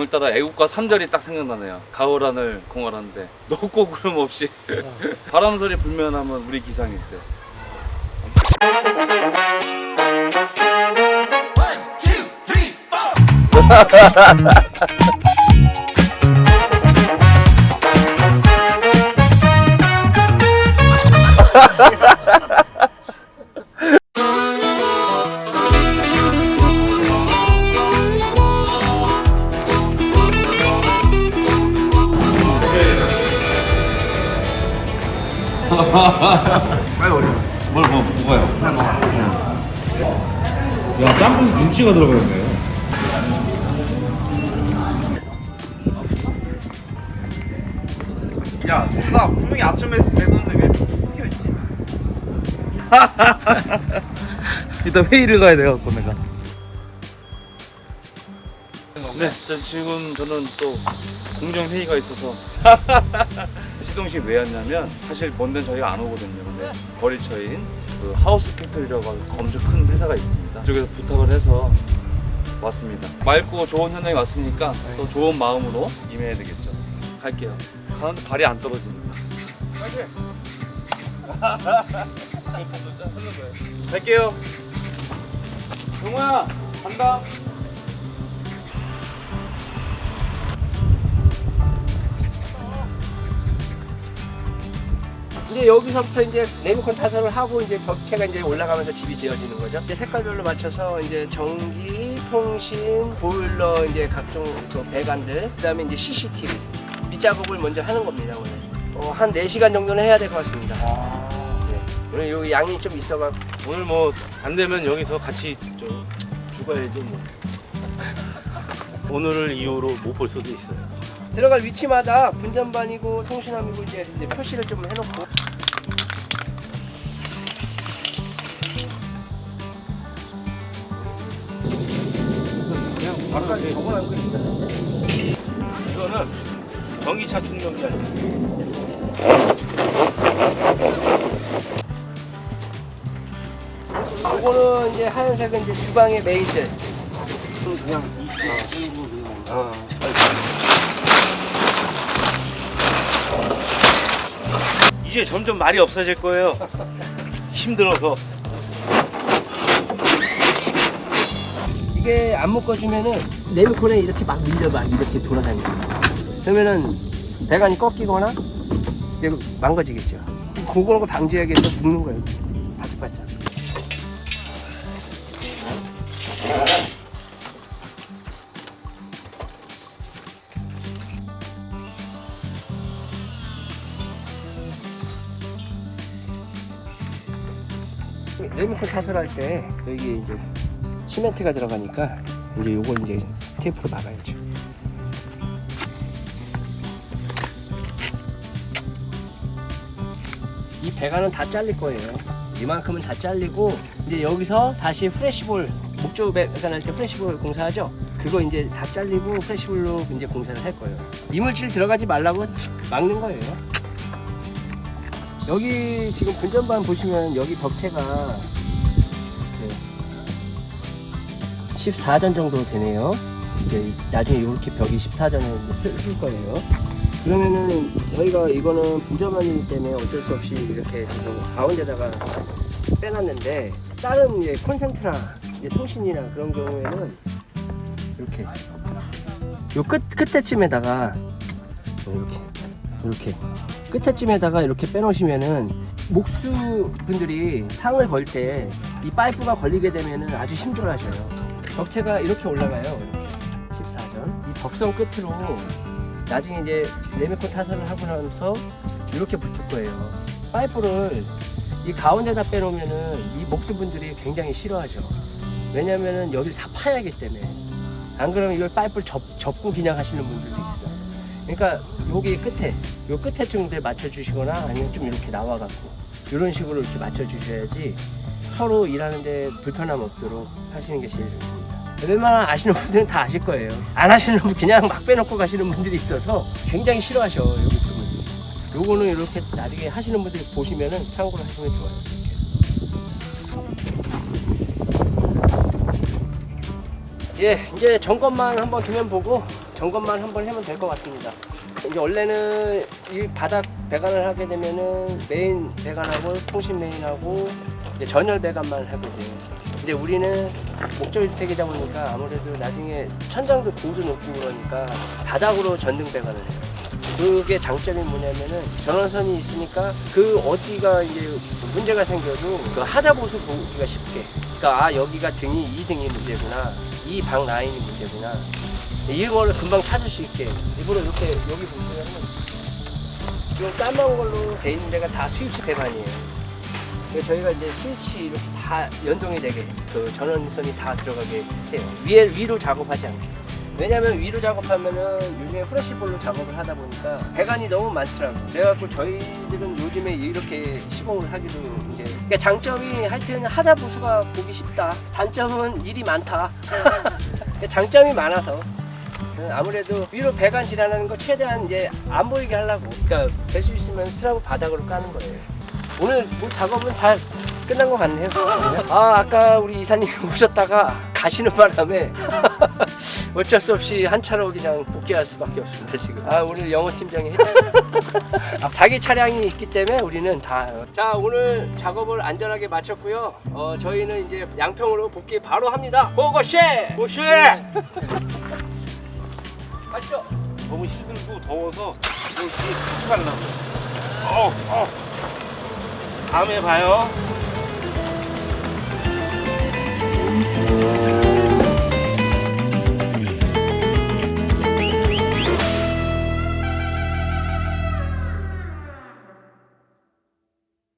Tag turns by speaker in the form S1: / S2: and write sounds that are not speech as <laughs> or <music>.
S1: 오늘따라 애국가 3절이 딱 생각나네요. 가을 하늘 공활한데 높고 구름 없이 <laughs> 바람 소리 불면 하면 우리 기상일 때. <laughs> 뭘 뭐, 뭐가요?
S2: 야, 짬뽕 김치가 들어가있네요.
S1: 야, 나 분명히 아침에 냈었는데 왜 튀어있지? <laughs> 이따 회의를 가야 돼갖고 내가. 네, 저 지금 저는 또 공정 회의가 있어서 <laughs> 시동식 왜 왔냐면 사실 먼 데는 저희가 안 오거든요. 근데 거래처인 그 하우스 팩토리라고 하는 엄청 큰 회사가 있습니다. 그쪽에서 부탁을 해서 왔습니다. 맑고 좋은 현장에 왔으니까 또 좋은 마음으로 임해야 되겠죠. 갈게요. 가는데 발이 안 떨어집니다. 갈게요. 동호야, 간다.
S3: 이제 여기서부터 이제 레미콘 타설을 하고 이제 벽체가 이제 올라가면서 집이 지어지는 거죠. 이제 색깔별로 맞춰서 이제 전기, 통신, 보일러 이제 각종 그 배관들, 그다음에 이제 CCTV 밑작업을 먼저 하는 겁니다 오늘. 어, 한 4시간 정도는 해야 될 것 같습니다. 네. 오늘 요 양이 좀 있어가
S2: 오늘 뭐 안 되면 여기서 같이 좀 죽어야죠 뭐. <laughs> 오늘을 이후로 못 볼 수도 있어요.
S3: 들어갈 위치마다 분전반이고 통신함이고 이제, 이제 표시를 좀 해놓고
S2: 아까 적어놓은 거 있잖아요. 이거는 전기차 충전기 아니에요.
S3: 이거는 이제 하얀색은 이제 주방의 메인들
S2: 그냥 이제 점점 말이 없어질 거예요. 힘들어서.
S3: 이게 안 묶어주면은 레미콘에 이렇게 막 밀려봐 이렇게 돌아다니고 그러면은 배관이 꺾이거나 망가지겠죠 그걸 방지하기 위해서 묶는 거예요 레미콘 타설할 때 여기 이제 시멘트가 들어가니까 이제 요걸 이제 테이프로 막아야죠. 이 배관은 다 잘릴 거예요. 이만큼은 다 잘리고 이제 여기서 다시 프레시볼 목조 배관 할 때 프레시볼 공사하죠. 그거 이제 다 잘리고 프레시볼로 이제 공사를 할 거예요. 이물질 들어가지 말라고 막는 거예요. 여기 지금 분전반 보시면 여기 벽체가 14전 정도 되네요. 이제 나중에 이렇게 벽이 14전에 쓸 거예요. 그러면은 저희가 이거는 분자만이기 때문에 어쩔 수 없이 이렇게 지금 가운데다가 빼놨는데 다른 이제 콘센트나 이제 통신이나 그런 경우에는 이렇게 요 끝 끝에쯤에다가 이렇게 이렇게 끝에쯤에다가 이렇게 빼놓으시면은 목수 분들이 상을 걸 때 이 파이프가 걸리게 되면은 아주 힘들어 하셔요. 벽체가 이렇게 올라가요. 이렇게 14전. 이 벽선 끝으로 나중에 이제 레미콘 타설을 하고 나서 이렇게 붙을 거예요. 파이프를 이 가운데다 빼놓으면은 이 목수 분들이 굉장히 싫어하죠. 왜냐면은 여기를 다 파야 하기 때문에. 안 그러면 이걸 파이프를 접, 접고 그냥 하시는 분들도 있어요. 그러니까 여기 끝에, 요 끝에 정도에 맞춰주시거나 아니면 좀 이렇게 나와갖고 이런 식으로 이렇게 맞춰주셔야지 서로 일하는데 불편함 없도록 하시는 게 제일 좋습니다. 웬만한 아시는 분들은 다 아실 거예요. 안 하시는 분 그냥 막 빼놓고 가시는 분들이 있어서 굉장히 싫어하셔 여기. 요거는 이렇게 나중에 하시는 분들이 보시면은 참고로 하시면 좋아요. 예, 이제 점검만 한번 도면 보고 점검만 한번 하면 될 것 같습니다. 이제 원래는 이 바닥 배관을 하게 되면은 메인 배관하고 통신 메인하고 이제 전열 배관만 하게 돼요. 근데 우리는 목조주택이다 보니까 아무래도 나중에 천장도 고도 높고 그러니까 바닥으로 전등 배관을 해요. 그게 장점이 뭐냐면은 전원선이 있으니까 그 어디가 이제 문제가 생겨도 그 하자 보수 보기가 쉽게. 그러니까 아 여기가 등이 이 등이 문제구나, 이 방 라인이 문제구나. 이런 거를 금방 찾을 수 있게 일부러 이렇게 여기 보시면은 지금 까만 걸로 돼 있는 데가 다 스위치 배관이에요. 그래서 저희가 이제 스위치 이렇게 다 연동이 되게 그 전원선이 다 들어가게 해요. 위에 위로 작업하지 않게. 왜냐면 위로 작업하면은 요즘에 프레시볼로 작업을 하다 보니까 배관이 너무 많더라고. 그래갖고 저희들은 요즘에 이렇게 시공을 하기도 이제 그러니까 장점이 하여튼 하자 보수가 보기 쉽다. 단점은 일이 많다. <laughs> 그러니까 장점이 많아서 아무래도 위로 배관 질환하는 거 최대한 이제 안 보이게 하려고. 그러니까 될 수 있으면 스라브 바닥으로 까는 거예요. 오늘 뭐 작업은 잘 끝난 것 같네요. 아 아까 우리 이사님이 <laughs> 오셨다가 가시는 바람에 <laughs> 어쩔 수 없이 한 차로 그냥 복귀할 수밖에 없습니다 지금. 아 오늘 영어 팀장이 아, <laughs> 자기 차량이 있기 때문에 우리는 다. 자 오늘 작업을 안전하게 마쳤고요. 어 저희는 이제 양평으로 복귀 바로 합니다. 고고쉐.
S2: 오씨!
S3: 가시죠.
S2: 너무 힘들고 더워서 이거 뒤에 푹 갈라고. 어우, 어우. 다음에 봐요.